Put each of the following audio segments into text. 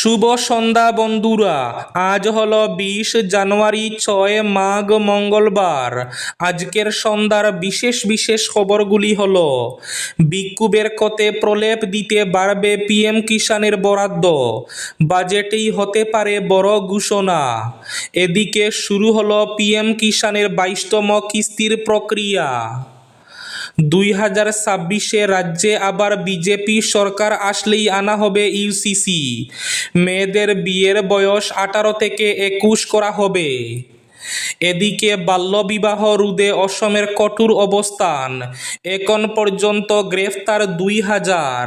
শুভ সন্ধ্যা বন্ধুরা। আজ হলো বিশ জানুয়ারি, ছয় মাঘ মঙ্গলবার। আজকের সন্ধ্যার বিশেষ বিশেষ খবরগুলি হল, বিক্ষোভের কতে প্রলেপ দিতে বাড়বে পিএম কিষাণের বরাদ্দ। বাজেটেই হতে পারে বড় ঘোষণা। এদিকে শুরু হলো পিএম কিষাণের বাইশতম কিস্তির প্রক্রিয়া। দুই হাজার ছাব্বিশে রাজ্যে আবার বিজেপি সরকার আসলেই আনা হবে ইউসিসি মেয়েদের বিয়ের বয়স আঠারো থেকে একুশ করা হবে। এদিকে বাল্যবিবাহ রুদে অসমের কঠোর অবস্থান। এখন পর্যন্ত গ্রেফতার দুই হাজার।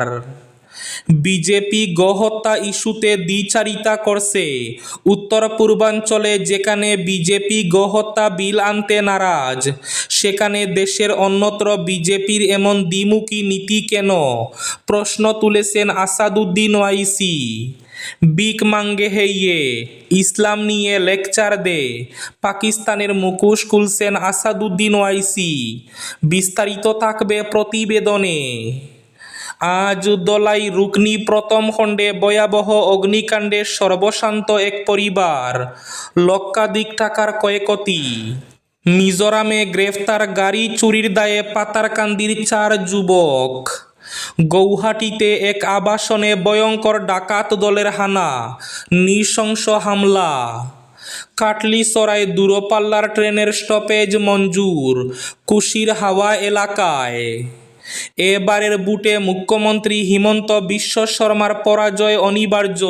বিজেপি গহত্যা ইস্যুতে দ্বিচারিতা করছে। উত্তর পূর্বাঞ্চলে যেখানে বিজেপি গহত্যা বিল আনতে নারাজ, সেখানে দেশের অন্যত্র বিজেপির এমন দ্বিমুখী নীতি কেন? প্রশ্ন তুলেছেন আসাদুদ্দিন ওয়াইসি। বিক মাঙ্গে হেইয়ে ইসলাম নিয়ে লেকচার দে। পাকিস্তানের মুখোশ খুলছেন আসাদুদ্দিন ওয়াইসি। বিস্তারিত থাকবে প্রতিবেদনে। আজ দলাই রুকনি প্রথম খণ্ডে ভয়াবহ অগ্নিকাণ্ডে সর্বশান্ত এক পরিবার। লক্ষাধিক টাকার ক্ষয়ক্ষতি। মিজোরামে গ্রেফতার গাড়ি চুরির দায়ে পাতারকান্দির চার যুবক। গৌহাটিতে এক আবাসনে ভয়ঙ্কর ডাকাত দলের হানা, নৃশংস হামলা। কাটলিসরায় দূরপাল্লার ট্রেনের স্টপেজ মঞ্জুর কুশির হাওয়া এলাকায়। এবারের বুটে মুখ্যমন্ত্রী হিমন্ত বিশ্ব শর্মার পরাজয় অনিবার্য।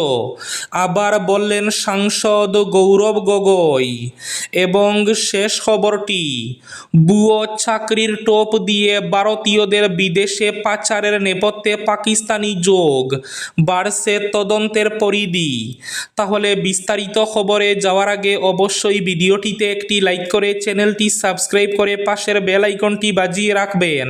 আবার বললেন সাংসদ গৌরব গগৈ। এবং শেষ খবরটি, বুয়ো চাকরির টোপ দিয়ে ভারতীয়দের বিদেশে পাচারের নেপথ্যে পাকিস্তানি যোগ, বাড়ছে তদন্তের পরিধি। তাহলে বিস্তারিত খবরে যাওয়ার আগে অবশ্যই ভিডিওটিতে একটি লাইক করে চ্যানেলটি সাবস্ক্রাইব করে পাশের বেল আইকনটি বাজিয়ে রাখবেন।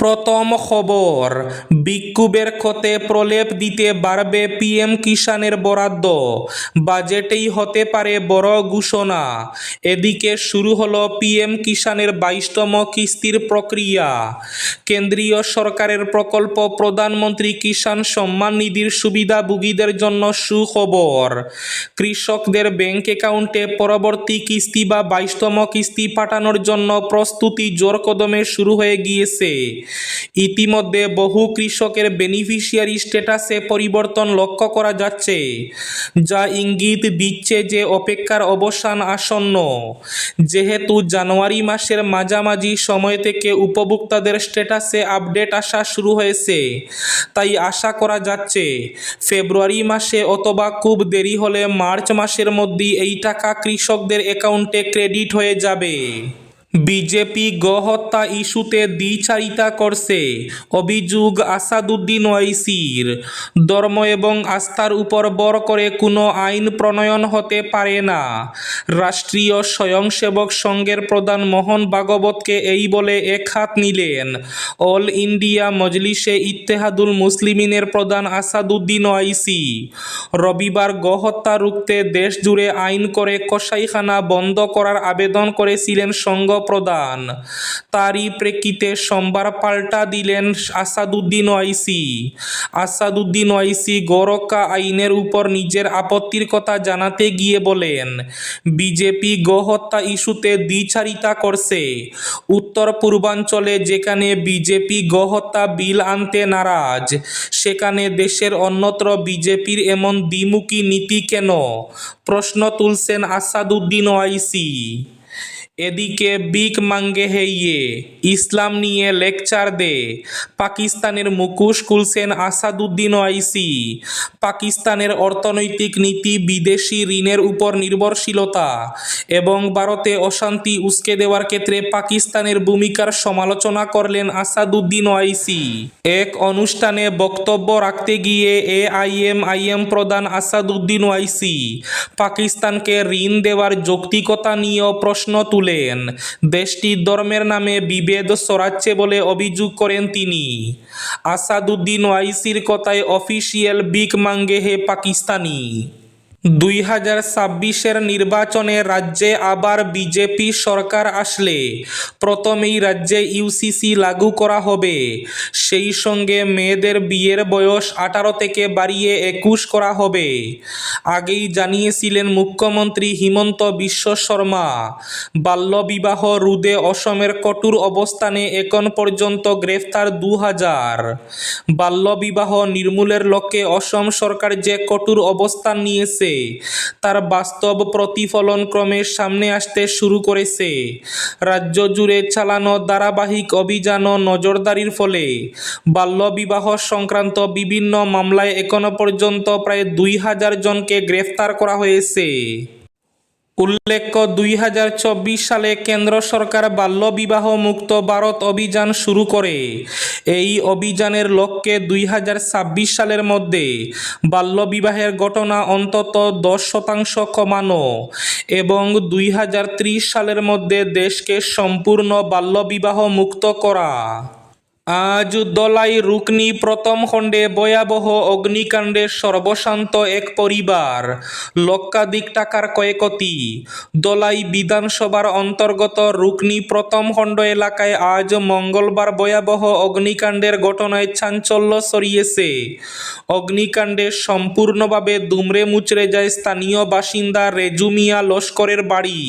প্রথম খবর, বিক্ষোভের ক্ষতে প্রলেপ দিতে বাড়বে পিএম কিষাণের বরাদ্দ। বাজেটেই হতে পারে বড় ঘোষণা। এদিকে শুরু হলো পিএম কিষাণের বাইশতম কিস্তির প্রক্রিয়া। কেন্দ্রীয় সরকারের প্রকল্প প্রধানমন্ত্রী কিষাণ সম্মান নিধির সুবিধাভোগীদের জন্য সুখবর। কৃষকদের ব্যাংক অ্যাকাউন্টে পরবর্তী কিস্তি বা বাইশতম কিস্তি পাঠানোর জন্য প্রস্তুতি জোর কদমে শুরু হয়ে গিয়েছে। ইতিমধ্যে বহু কৃষকের বেনিফিশিয়ারি স্ট্যাটাসে পরিবর্তন লক্ষ্য করা যাচ্ছে, যা ইঙ্গিত দিচ্ছে যে অপেক্ষার অবসান আসন্ন। যেহেতু জানুয়ারি মাসের মাঝামাঝি সময় থেকে উপভোক্তাদের স্ট্যাটাসে আপডেট আসা শুরু হয়েছে, তাই আশা করা যাচ্ছে ফেব্রুয়ারি মাসে অথবা খুব দেরি হলে মার্চ মাসের মধ্যেই এই টাকা কৃষকদের অ্যাকাউন্টে ক্রেডিট হয়ে যাবে। বিজেপি গহত্যা ইস্যুতে দ্বিচারিতা করছে, অভিযোগ আসাদুদ্দিন ওয়াইসির। ধর্ম এবং আস্থার উপর বর করে কোনো আইন প্রণয়ন হতে পারে না। রাষ্ট্রীয় স্বয়ংসেবক সংঘের প্রধান মোহন ভাগবতকে এই বলে এক হাত নিলেন। অল ইন্ডিয়া মজলিসে ইত্তেহাদুল মুসলিমিনের প্রধান আসাদুদ্দিন ওয়াইসি। রবিবার গহত্যা রুখতে দেশ জুড়ে আইন করে কসাইখানা বন্ধ করার আবেদন করেছিলেন সংঘ প্রধান তারই প্রেক্ষিতে সোমবার পাল্টা দিলেন আসাদুদ্দিন ওয়াইসি। আসাদুদ্দিন ওয়াইসি গোরক্ষা আইনের উপর নিজের আপত্তির কথা জানাতে গিয়ে বলেন, বিজেপি গোহত্যা ইস্যুতে দ্বিচারিতা করছে। উত্তর পূর্বাঞ্চলে যেখানে বিজেপি গোহত্যা বিল আনতে নারাজ, সেখানে দেশের অন্যত্র বিজেপির এমন দ্বিমুখী নীতি কেন? প্রশ্ন তুলছেন আসাদুদ্দিন ওয়াইসি। এদিকে বিক মাঙ্গে হেইয়ে, ইসলাম নিয়ে লেকচার দে। পাকিস্তানের মুকুশ খুলছেন আসাদুদ্দিন ওয়াইসি, পাকিস্তানের অর্থনৈতিক নীতি বিদেশি ঋণের উপর নির্ভরশীলতা এবং ভারতে অশান্তি উস্কে দেওয়ার ক্ষেত্রে পাকিস্তানের ভূমিকার সমালোচনা করলেন আসাদুদ্দিন ওয়াইসি। এক অনুষ্ঠানে বক্তব্য রাখতে গিয়ে A I M I M প্রধান আসাদুদ্দিন ওয়াইসি, পাকিস্তানকে ঋণ দেওয়ার যৌক্তিকতা নিয়েও প্রশ্ন তুলে তুলেন দেশটি ধর্মের নামে বিভেদ সরাচ্ছে বলে অভিযোগ করেন তিনি। আসাদুদ্দিন ওয়াইসির কথায় অফিসিয়াল বিক মাঙ্গে হে পাকিস্তানি। দুই হাজার ছাব্বিশের নির্বাচনে রাজ্যে আবার বিজেপি সরকার আসলে। প্রথমেই রাজ্যে ইউসিসি লাগু করা হবে। সেই সঙ্গে মেয়েদের বিয়ের বয়স আঠারো থেকে বাড়িয়ে একুশ করা হবে। আগেই জানিয়েছিলেন মুখ্যমন্ত্রী হিমন্ত বিশ্ব শর্মা। বাল্যবিবাহ রুদে অসমের কঠোর অবস্থানে এখন পর্যন্ত গ্রেফতার দু হাজার বাল্যবিবাহ নির্মূলের লক্ষ্যে অসম সরকার যে কঠোর অবস্থান নিয়েছে তার বাস্তব প্রতিফলন ক্রমে সামনে আসতে শুরু করেছে। রাজ্য জুড়ে চালানো ধারাবাহিক অভিযান ও নজরদারির ফলে বাল্যবিবাহ সংক্রান্ত বিভিন্ন মামলায় এখনও পর্যন্ত প্রায় দুই হাজার জনকে গ্রেফতার করা হয়েছে। উল্লেখ্য, দুই হাজার চব্বিশ সালে কেন্দ্র সরকার বাল্যবিবাহ মুক্ত ভারত অভিযান শুরু করে। এই অভিযানের লক্ষ্যে দুই হাজার ছাব্বিশ সালের মধ্যে বাল্যবিবাহের ঘটনা অন্তত দশ শতাংশ কমানো এবং দুই হাজার ত্রিশ সালের মধ্যে দেশকে সম্পূর্ণ বাল্যবিবাহ মুক্ত করা। আজ দলাই রুকনি প্রথম খণ্ডে ভয়াবহ অগ্নিকাণ্ডে সর্বশান্ত এক পরিবার, লক্ষাধিক টাকার ক্ষয়ক্ষতি। দলাই বিধানসভার অন্তর্গত রুকনি প্রথম খণ্ড এলাকায় আজ মঙ্গলবার ভয়াবহ অগ্নিকাণ্ডের ঘটনায় চাঞ্চল্য ছড়িয়েছে। অগ্নিকাণ্ডে সম্পূর্ণভাবে দুমড়ে মুচড়ে যায় স্থানীয় বাসিন্দা রেজুমিয়া লস্করের বাড়ি।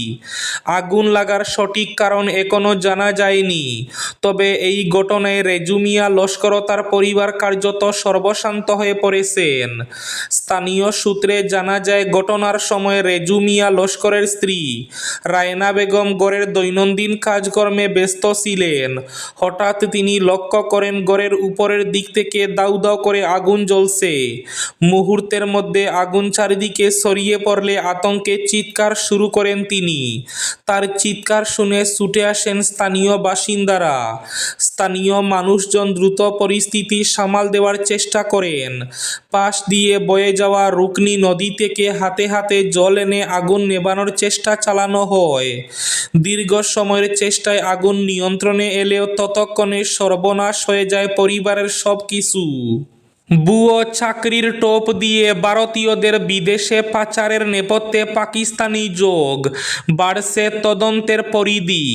আগুন লাগার সঠিক কারণ এখনও জানা যায়নি। তবে এই ঘটনায় রেজুমিয়া লস্কর তার পরিবার কার্যত সর্বশান্ত হয়ে পড়েছেন। স্থানীয় সূত্রে জানা যায়, ঘটনার সময় রেজুমিয়া লস্করের স্ত্রী রায়না বেগম গড়ের দৈনন্দিন কাজকর্মে ব্যস্ত ছিলেন। হঠাৎ তিনি লক্ষ্য করেন, গড়ের উপরের দিক থেকে দাউ দাউ করে আগুন জ্বলছে। মুহূর্তের মধ্যে আগুন চারিদিকে ছড়িয়ে পড়লে আতঙ্কে চিৎকার শুরু করেন তিনি। তার চিৎকার শুনে ছুটে আসেন স্থানীয় বাসিন্দারা। স্থানীয় মানুষজন দ্রুত পরিস্থিতি সামাল দেওয়ার চেষ্টা করেন। পাশ দিয়ে বয়ে যাওয়া রুকনি নদী থেকে হাতে হাতে জল এনে আগুন নেবানোর চেষ্টা চালানো হয়। দীর্ঘ সময়ের চেষ্টায় আগুন নিয়ন্ত্রণে এলেও ততক্ষণে সর্বনাশ হয়ে যায় পরিবারের সব কিছু বুয়ো চাকরির টোপ দিয়ে ভারতীয়দের বিদেশে পাচারের নেপথ্যে পাকিস্তানি যোগ বাড়ছে তদন্তের পরিধি।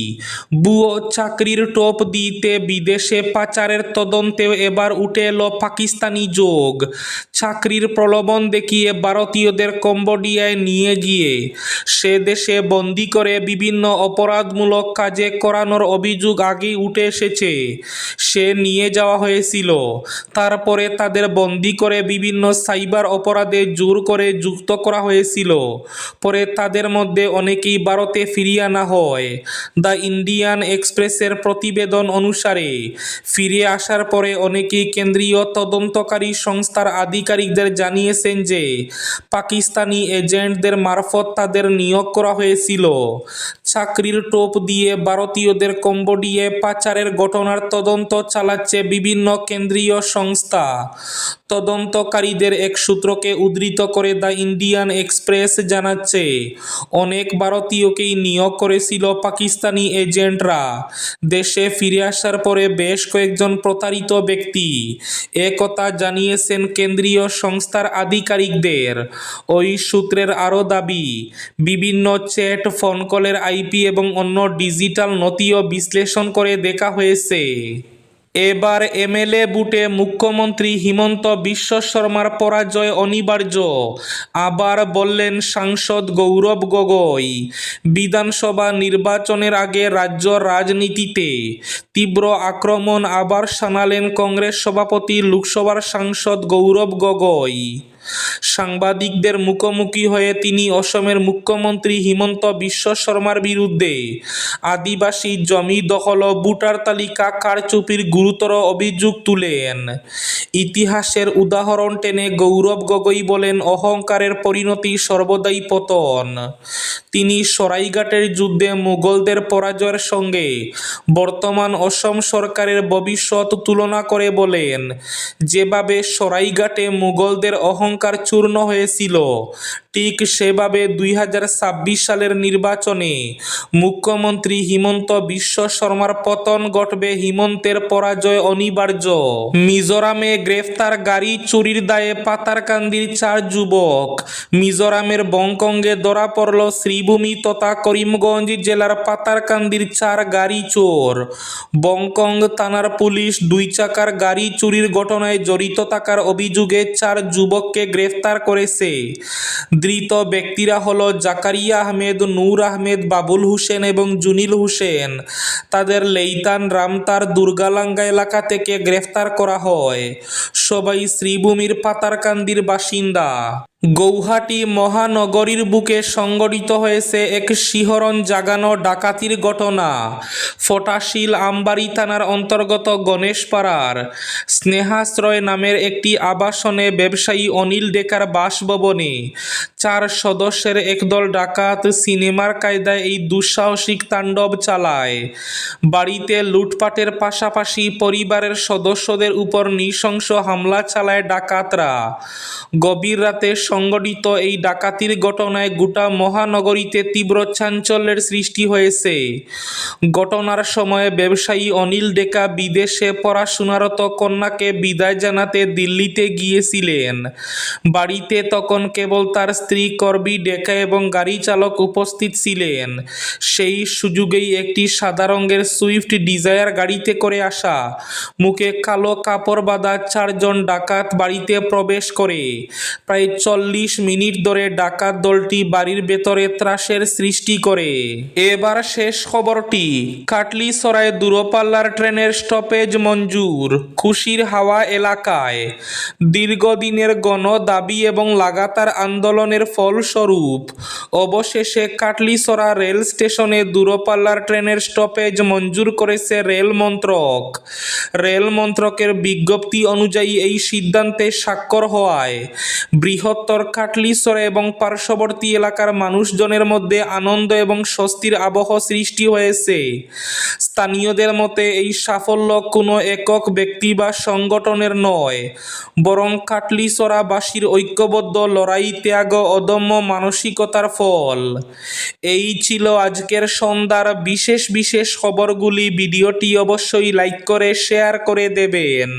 বুয়ো চাকরির টোপ দিতে বিদেশে পাচারের তদন্তেও এবার উঠে এলো পাকিস্তানি যোগ। চাকরির প্রলোভন দেখিয়ে ভারতীয়দের কম্বোডিয়ায় নিয়ে গিয়ে সে দেশে বন্দি করে বিভিন্ন অপরাধমূলক কাজে করানোর অভিযোগ আগেই উঠে এসেছে। সে নিয়ে যাওয়া হয়েছিল। তারপরে তাদের বন্দি করে বিভিন্ন সাইবার অপরাধে জোর করে যুক্ত করা হয়েছিল। পরে তাদের মধ্যে অনেকেই ভারতে ফিরিয়ে আনা হয়। দ্য ইন্ডিয়ান এক্সপ্রেসের প্রতিবেদন অনুসারে, ফিরে আসার পরে অনেকেই কেন্দ্রীয় তদন্তকারী সংস্থার আধিকারিকদের জানিয়েছেন যে, পাকিস্তানি এজেন্টদের মারফত তাদের নিয়োগ করা হয়েছিল। চাকরির টোপ দিয়ে ভারতীয়দের কম্বোডিয়ায় পাচারের ঘটনার তদন্ত চালাচ্ছে বিভিন্ন কেন্দ্রীয় সংস্থা। তদন্তকারীদের এক সূত্রকে উদ্ধৃত করে দ্য ইন্ডিয়ান এক্সপ্রেস জানাচ্ছে, অনেক ভারতীয়কেই নিয়োগ করেছিল পাকিস্তানি এজেন্টরা। দেশে ফিরে আসার পরে বেশ কয়েকজন প্রতারিত ব্যক্তি। এ কথা জানিয়েছেন কেন্দ্রীয় সংস্থার আধিকারিকদের। ওই সূত্রের আরও দাবি, বিভিন্ন চ্যাট, ফোন কলের আইপি এবং অন্য ডিজিটাল নথিও বিশ্লেষণ করে দেখা হয়েছে। এবার এমএলএ বুটে মুখ্যমন্ত্রী হিমন্ত বিশ্ব শর্মার পরাজয় অনিবার্য। আবার বললেন সাংসদ গৌরব গগৈ, বিধানসভা নির্বাচনের আগে রাজ্য রাজনীতিতে তীব্র আক্রমণ আবার শানালেন কংগ্রেস সভাপতি, লোকসভার সাংসদ গৌরব গগৈ। সাংবাদিকদের মুখোমুখি হয়ে তিনি অসমের মুখ্যমন্ত্রী হিমন্ত বিশ্ব শর্মার বিরুদ্ধে আদিবাসী জমি দখল ও ভোটার তালিকা কারচুপির গুরুতর অভিযোগ তুলেন। ইতিহাসের উদাহরণ টেনে গৌরব গগৈ বলেন, অহংকারের পরিণতি সর্বদাই পতন। তিনি সরাইঘাটের যুদ্ধে মুঘলদের পরাজয়ের সঙ্গে বর্তমান অসম সরকারের ভবিষ্যৎ তুলনা করে বলেন, যেভাবে সরাইঘাটে মুঘলদের অহংকার চূর্ণ হয়েছিল। ঠিক সেভাবে দুই হাজার ছাব্বিশ সালের নির্বাচনে মুখ্যমন্ত্রী হিমন্ত বিশ্ব শর্মার পতন ঘটবে হিমন্তের পরাজয় অনিবার্য। মিজোরামে গ্রেফতার গাড়ি চুরির দায়ে পাতারকান্দির চার যুবক। মিজোরামের বংকংয়ে ধরা পড়ল শ্রীভূমি তথা করিমগঞ্জ জেলার পাতারকান্দির চার গাড়ি চোর। বংকং থানার পুলিশ দুই চাকার গাড়ি চুরির ঘটনায় জড়িত থাকার অভিযোগে চার যুবককে গ্রেফতার করেছে। ধৃত ব্যক্তিরা হল জাকারিয়া আহমেদ, নূর আহমেদ, বাবুল হুসেন এবং জুনিল হুসেন। তাদের লেইতান রামতার দুর্গালাঙ্গা এলাকা থেকে গ্রেফতার করা হয়। সবাই শ্রীভূমির পাতারকান্দির বাসিন্দা। গৌহাটি মহানগরীর বুকে সংগঠিত হয়েছে এক শিহরণ জাগানো ডাকাতির ঘটনা। ফটাশিল আমবাড়ি থানার অন্তর্গত গণেশপাড়ার স্নেহাশ্রয় নামের একটি আবাসনে ব্যবসায়ী অনিল ডেকার বাসভবনে চার সদস্যের একদল ডাকাত সিনেমার কায়দায় এই দুঃসাহসিক তাণ্ডব চালায়। বাড়িতে লুটপাটের পাশাপাশি পরিবারের সদস্যদের উপর নৃশংস হামলা চালায় ডাকাতরা। গভীর রাতে সংগঠিত এই ডাকাতির ঘটনায় গোটা মহানগরীতে তীব্র চাঞ্চল্যের সৃষ্টি হয়েছে। ঘটনার সময় ব্যবসায়ী অনিল ডেকা বিদেশে পড়াশোনারত কন্যাকে বিদায় জানাতে দিল্লিতে গিয়েছিলেন। বাড়িতে তখন কেবল তার স্ত্রী করবি ডেকা এবং গাড়ি চালক উপস্থিত ছিলেন। সেই সুযোগেই একটি সাদা রঙের সুইফট ডিজায়ার গাড়িতে করে আসা, মুখে কালো কাপড় বাঁধা চারজন ডাকাত বাড়িতে প্রবেশ করে। প্রায় চল্লিশ মিনিট ধরে ডাকাত দলটি বাড়ির ভেতরে ত্রাসের সৃষ্টি করে। এবার শেষ খবরটি কাটলি সরাই দূরপাল্লার ট্রেনের স্টপেজ মঞ্জুর, খুশির হাওয়া এলাকায়। দীর্ঘদিনের গণ দাবি এবং লাগাতার আন্দোলনের ফলস্বরূপ, অবশেষে কাটলিসরা রেল স্টেশনে দূরপাল্লার ট্রেনের স্টপেজ মঞ্জুর করেছে রেল মন্ত্রক। রেল মন্ত্রকের বিজ্ঞপ্তি অনুযায়ী এই সিদ্ধান্তে স্বাক্ষর হওয়ায় বৃহত্তর কাটলিসরা এবং পার্শ্ববর্তী এলাকার মানুষজনের মধ্যে আনন্দ এবং স্বস্তির আবহ সৃষ্টি হয়েছে। স্থানীয়দের মতে, এই সাফল্য কোনো একক ব্যক্তি বা সংগঠনের নয়, বরং কাটলিসরাবাসীর ঐক্যবদ্ধ লড়াই, ত্যাগ অদম্য মানসিকতার ফল। এই ছিল আজকের সন্ধ্যার বিশেষ বিশেষ খবরগুলি। ভিডিওটি অবশ্যই লাইক করে, শেয়ার করে দেবেন।